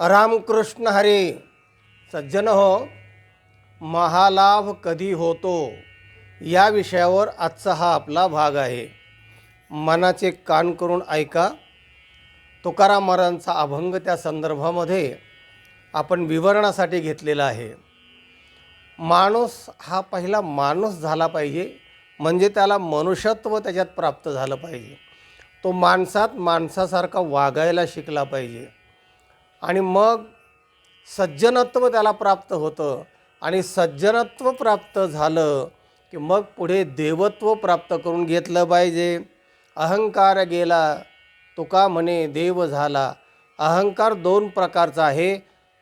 रामकृष्ण हरे सज्जन हो महालाभ कधी होतो? या विषयावर आजचा हा आपला भाग आहे. मनाचे कान करून ऐका. तुकाराम महाराजांचा अभंग त्या संदर्भामध्ये आपण विवरणासाठी घेतलेला आहे. माणूस हा पहिला माणूस झाला पाहिजे म्हणजे त्याला मनुष्यत्व त्याच्यात प्राप्त झालं पाहिजे. तो माणसात माणसासारखा वागायला शिकला पाहिजे. आणि मग सज्जनत्व त्याला प्राप्त होतं. आणि सज्जनत्व प्राप्त झालं की मग पुढे देवत्व प्राप्त करून घेतलं पाहिजे. अहंकार गेला तुका म्हणे देव झाला. अहंकार दोन प्रकारचा आहे.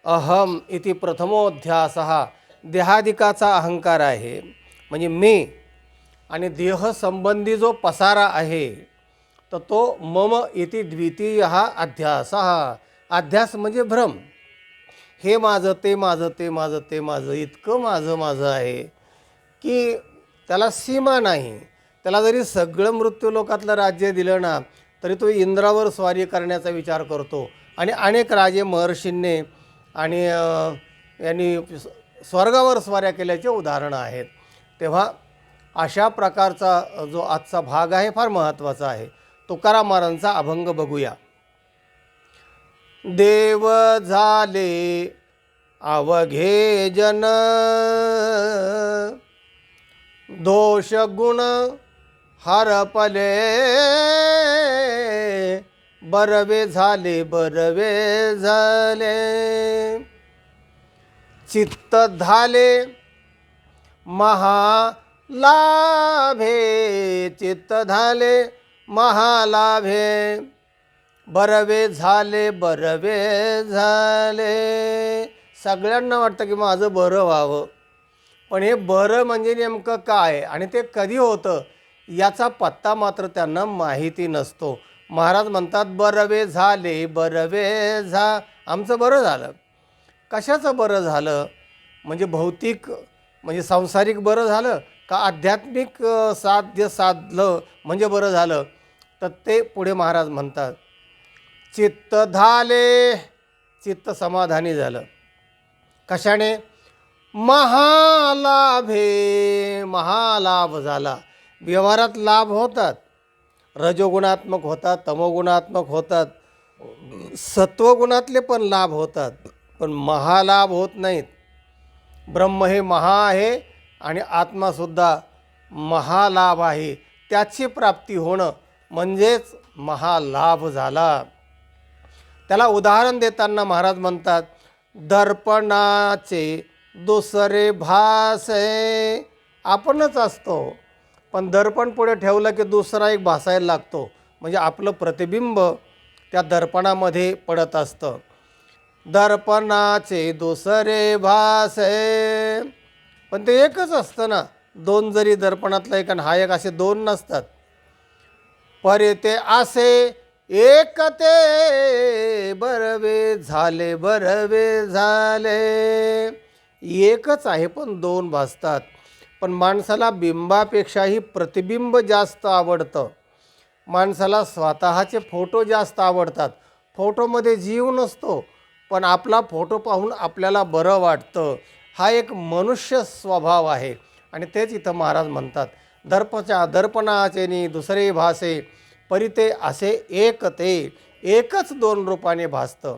अहम इति प्रथमोध्यास हा देहादिकाचा अहंकार आहे. म्हणजे मी आणि देहसंबंधी जो पसारा आहे तर तो मम इति द्वितीय हा अध्यास. हा अध्यास म्हणजे भ्रम. हे माझं ते माझं ते माझं ते माझं इतकं माझं माझं आहे की त्याला सीमा नाही. त्याला जरी सगळं मृत्यू लोकातलं राज्य दिलं ना तरी तो इंद्रावर स्वारी करण्याचा विचार करतो. आणि अनेक राजे महर्षींनी आणि यांनी स्वर्गावर स्वाऱ्या केल्याचे उदाहरणं आहेत. तेव्हा अशा प्रकारचा जो आजचा भाग आहे फार महत्त्वाचा आहे. तुकाराम महाराजांचा अभंग बघूया. देव झाले अवघे जन. दोष गुण हरपले बरवे झाले बरवे झाले. चित्त झाले महालाभे चित्त झाले महालाभे. बरवे झाले बरवे झाले. सगळ्यांना वाटतं की माझं बरं व्हावं. पण हे बरं म्हणजे नेमकं काय? आणि ते कधी होतं? याचा पत्ता मात्र त्यांना माहिती नसतो. महाराज म्हणतात बरवे झाले बरवे झा आमचं बरं झालं. कशाचं बरं झालं? म्हणजे भौतिक म्हणजे सांसारिक बरं झालं? का आध्यात्मिक साध्य साधलं म्हणजे बरं झालं? तर ते पुढे महाराज म्हणतात. चित्त झाले चित्त समाधानी झालं. कशाने? महालाभे. महालाभ झाला. व्यवहारात लाभ होतात. रजोगुणात्मक होतात तमोगुणात्मक होतात. सत्वगुणातले पण लाभ होतात. पण महालाभ होत नाहीत. ब्रह्म हे महा आहे आणि आत्मासुद्धा महालाभ आहे. त्याची प्राप्ती होणं म्हणजेच महालाभ झाला. त्याला उदाहरण देताना महाराज म्हणतात दर्पणाचे दुसरे भास आहे आपणच असतो. पण दर्पण पुढे ठेवलं की दुसरा एक भासायला लागतो. म्हणजे आपलं प्रतिबिंब त्या दर्पणामध्ये पडत असतं. दर्पणाचे दुसरे भास. आहे पण ते एकच असतं ना. दोन जरी दर्पणातलं एक आणि हा एक असे दोन नसतात. परे ते असे एक ते बरवे झाले बरवे झाले. एकच आहे पण दोन भासतात. पण माणसाला बिंबापेक्षाही प्रतिबिंब जास्त आवडतं. माणसाला स्वतःचे फोटो जास्त आवडतात. फोटोमध्ये जीव नसतो पण आपला फोटो पाहून आपल्याला बरं वाटतं. हा एक मनुष्य स्वभाव आहे. आणि तेच इथं महाराज म्हणतात दर्पच्या दर्पणाचे नि दुसरे भासे परिते असे एक ते एकच दोन रूपाने भासतं.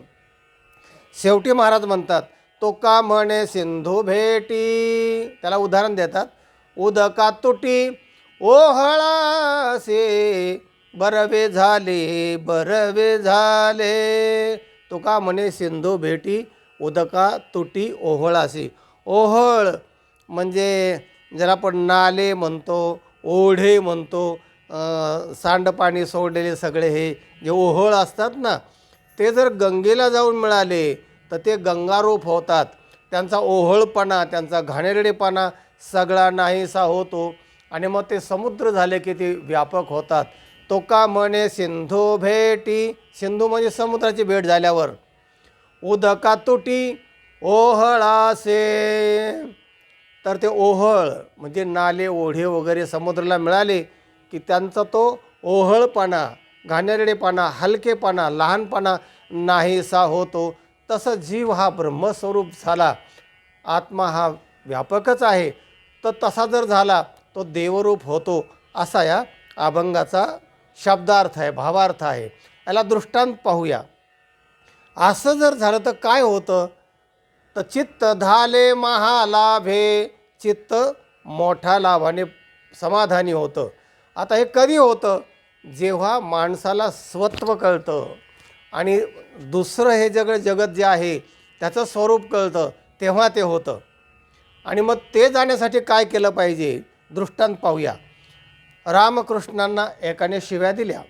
शेवटी महाराज म्हणतात तो का म्हणे सिंधू भेटी? त्याला उदाहरण देतात उदका तुटी ओहळासे बरवे झाले बरवे झाले. तो का म्हणे सिंधू भेटी उदका तुटी ओहळासे ओहळ म्हणजे ज्याला आपण नाले म्हणतो ओढे म्हणतो सांडपाणी सोडलेले सगळे हे जे ओहळ असतात ना ते जर गंगेला जाऊन मिळाले तर ते गंगारूप होतात. त्यांचा ओहळपणा त्यांचा घाणेरडेपणा सगळा नाहीसा होतो. आणि मग ते समुद्र झाले की ते व्यापक होतात. तो का म्हणे सिंधू भेटी. सिंधू म्हणजे समुद्राची भेट झाल्यावर. उदका तुटी ओहळासे. तर ते ओहळ म्हणजे नाले ओढे वगैरे समुद्राला मिळाले. की त्यांचा तो ओहळपणा घाणेरडेपणा हलकेपणा लहानपणा नाहीसा होतो. तसं जीव हा ब्रह्मस्वरूप झाला. आत्मा हा व्यापकच आहे. तर तसा जर झाला तो देवरूप होतो असा या अभंगाचा शब्दार्थ आहे भावार्थ आहे. याला दृष्टांत पाहूया. असं जर झालं तर काय होतं? तर चित्त झाले महालाभे चित्त मोठ्या लाभाने समाधानी होतं. आता हे कधी होतं? जेव्हा माणसाला स्वत्व कळतं आणि दुसरं हे जग जगत जे आहे त्याचं स्वरूप कळतं तेव्हा ते होतं. आणि मग ते जाण्यासाठी काय केलं पाहिजे? दृष्टांत पाहूया. रामकृष्णांना एकाने शिव्या दिल्या.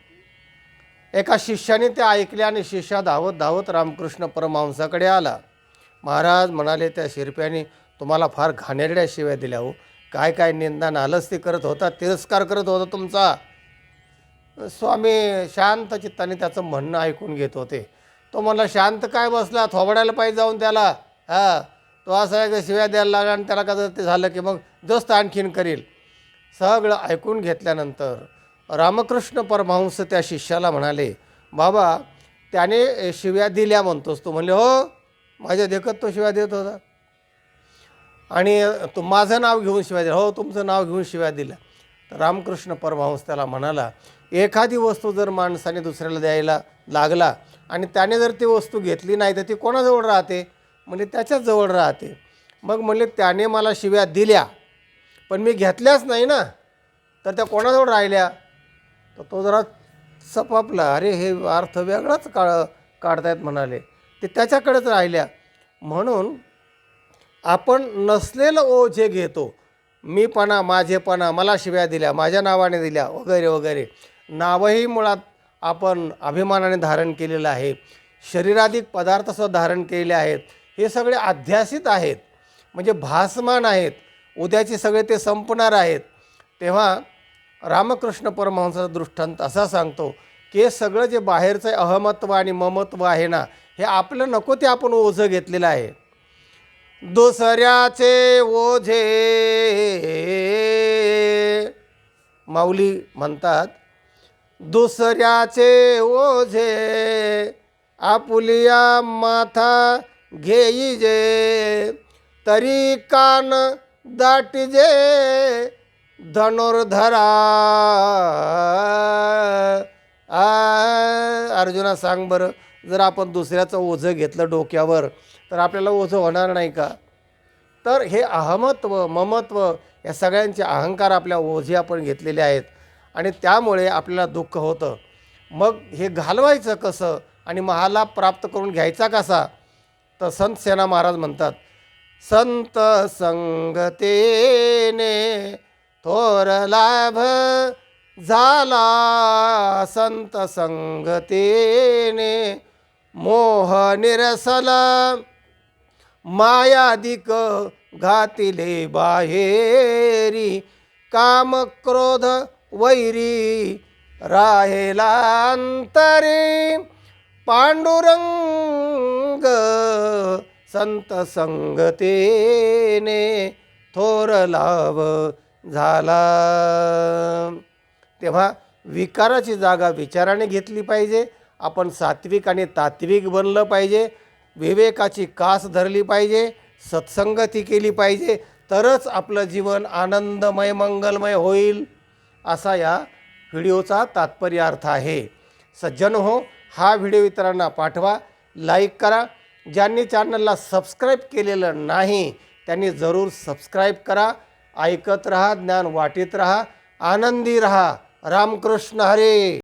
एका शिष्याने त्या ऐकल्या आणि शिष्या धावत धावत रामकृष्ण परमहंसाकडे आला. महाराज म्हणाले त्या शिरप्याने तुम्हाला फार घाणेरड्या शिव्या दिल्या हो. काय काय निंदा नालस्ती करत होता तिरस्कार करत होता तुमचा? स्वामी शांत चित्ताने त्याचं म्हणणं ऐकून घेत होते. तो म्हणला शांत काय बसला? थोबडायला पाहिजे जाऊन त्याला. हा तो असा एकदा शिव्या द्यायला लागला आणि त्याला कसं ते झालं की मग जस्त आणखीन करील. सगळं ऐकून घेतल्यानंतर रामकृष्ण परमहंस त्या शिष्याला म्हणाले बाबा त्याने शिव्या दिल्या म्हणतोस. तू म्हणले हो माझ्या देखत तो शिव्या देत होता. आणि तू माझं नाव घेऊन शिवाय दिला. हो तुमचं नाव घेऊन शिव्या दिलं. तर रामकृष्ण परमहंस त्याला म्हणाला एखादी वस्तू जर माणसाने दुसऱ्याला द्यायला लागला आणि त्याने जर ती वस्तू घेतली नाही तर ती कोणाजवळ राहते? म्हणजे त्याच्याच जवळ राहते. मग म्हणले त्याने मला शिव्या दिल्या पण मी घेतल्याच नाही ना. तर त्या कोणाजवळ राहिल्या? तर तो जरा सपापला अरे हे अर्थ वेगळाच काळ काढतायत म्हणाले. ते त्याच्याकडेच राहिल्या. म्हणून आपण नसलेलं ओझे घेतो. मीपणा माझेपणा मला शिव्या दिल्या माझ्या नावाने दिल्या वगैरे वगैरे. नावही मुळात आपण अभिमानाने धारण केलेलं आहे. शरीराधिक पदार्थसुद्धा धारण केलेले आहेत. हे सगळे अध्यासित आहेत. म्हणजे भासमान आहेत. उद्याचे सगळे ते संपणार आहेत. तेव्हा रामकृष्ण परमहंसाचा दृष्टांत असा सांगतो की हे सगळं जे बाहेरचं अहमत्व आणि ममत्व आहे ना हे आपलं नको ते आपण ओझं घेतलेलं आहे. दुसऱ्याचे ओझे. माऊली म्हणतात दुसऱ्याचे ओझे आपुलिया माथा घेई जे तरी कान दाटिजे धनुर्धरा. आ अर्जुना सांग बरं जर आपण दुसऱ्याचं ओझं घेतलं डोक्यावर तर आपल्याला ओझं होणार नाही का? तर हे अहमत्व ममत्व या सगळ्यांचे अहंकार आपल्या ओझे आपण घेतलेले आहेत आणि त्यामुळे आपल्याला दुःख होतं. मग हे घालवायचं कसं आणि महाला प्राप्त करून घ्यायचा कसा? तर संत सेना महाराज म्हणतात संत संगतेने थोर लाभ झाला. संत संगतेने मोह निरसला मायादिक घातिले बाहेरी काम क्रोध वैरी राहेला पांडुरंग संत संगतेने थोर लाभ झाला. तेव्हा विकाराची जागा विचाराने घेतली पाहिजे. आपण सात्विक आणि तात्विक बनलं पाहिजे. विवेकाची कास धरली पाहिजे. सत्संगती केली पाहिजे. तरच आपलं जीवन आनंदमय मंगलमय होईल असा या व्हिडिओचा तात्पर्य अर्थ आहे. सज्जन हो हा व्हिडिओ इतरांना पाठवा लाईक करा. ज्यांनी चॅनलला सबस्क्राईब केलेलं नाही त्यांनी जरूर सबस्क्राईब करा. ऐकत रहा ज्ञान वाटीत रहा. आनंदी रहा. रामकृष्ण हरे.